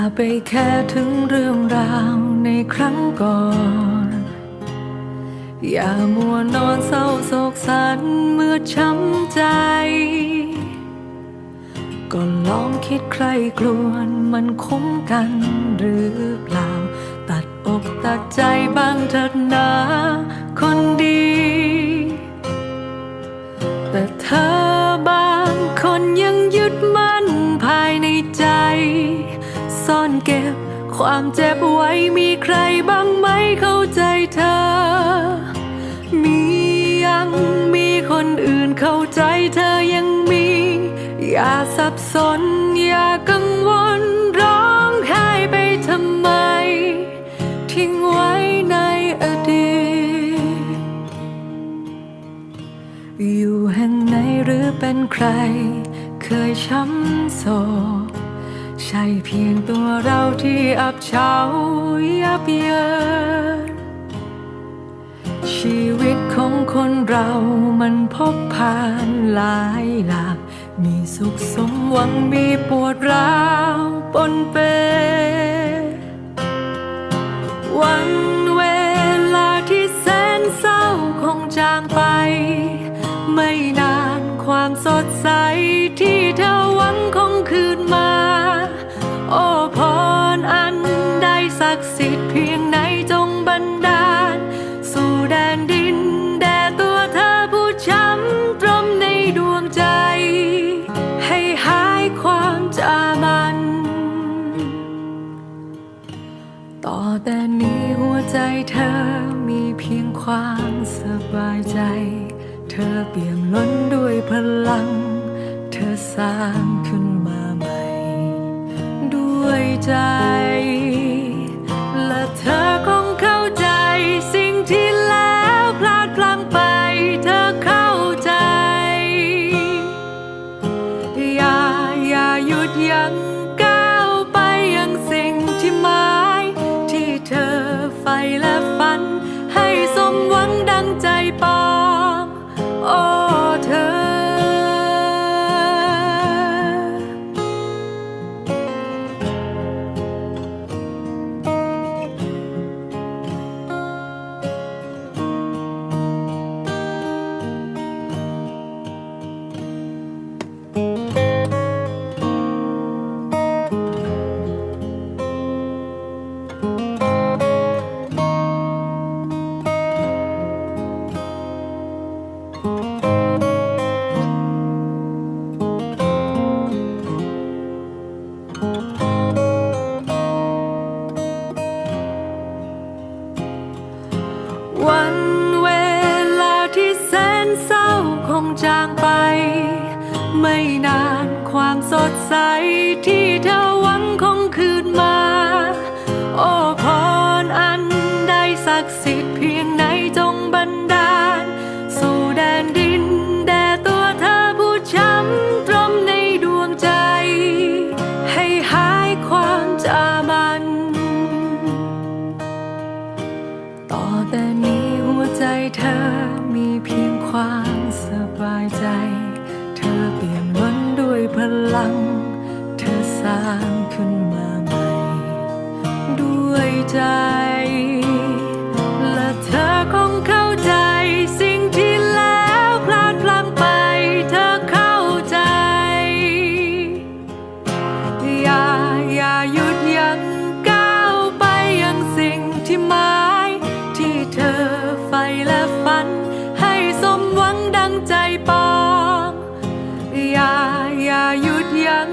าไปแค่ถึงเรื่องราวในครั้งก่อน อย่ามัวนอนเศร้าโศกสันเมื่อช้ำใจ ก็ลองคิดใครกลวนมันคุ้มกันหรือเปล่า ตัดอกตัดใจบ้างเถิดนะคนดี แต่เธอบางคนยังยึดมั่นภายใน ซ่อนเก็บ ความเจ็บไว้มีใครบ้างไหมเข้าใจเธอ มียังมีคนอื่นเข้าใจเธอยังมี อย่าสับสนอย่ากังวลร้องไห้ไปทำไม ทิ้งไว้ในอดีต อยู่แห่งไหนหรือเป็นใคร เคยช้ำโศก ใช่เพียงตัวเราที่อับเฉายับเยินชีวิตของคนเรามันพบผ่านหลายหลากมีสุขสมหวังมีปวดร้าวปนเปวันเวลาที่แสนเศร้าคงจางไป ไม่นานความสดใสที่เธอหวังคงคืน กดิ์สิทธิ์เพียงไหนจงบันดาล สู่แดนดิน แด่ตัวเธอผู้ช้ำตรมในดวงใจ ให้หายความจามัน ต่อแต่นี้หัวใจเธอมีเพียงความสบายใจ เธอเปี่ยมล้นด้วยพลัง เธอสร้างขึ้นมาใหม่ ด้วยใจ ดยังก้าวไปยังสิ่งที่หมาย ที่เธอใฝ่และฝัน ให้สมหวังดังใจปองโอ้ จางไป ไม่นานความสดใสที่เธอหวังคงคืนมา โอ้พรอันใดศักดิ์สิทธิายใจ เธอเปลี่ยมล้นด้วยพลัง เธอสร้างขึ้นมาใหม่ ด้วยใจ และเธอคงเข้าใจ สิ่งที่แล้วพลาดพลั้งไป เธอเข้าใจ อย่าอย่าหยุดยั้งก้าวไปยังสิ่งที่หมาย ที่เธอใฝ่และฝัน สมหวังดังใจปอง อย่าอย่าหยุดยั้ง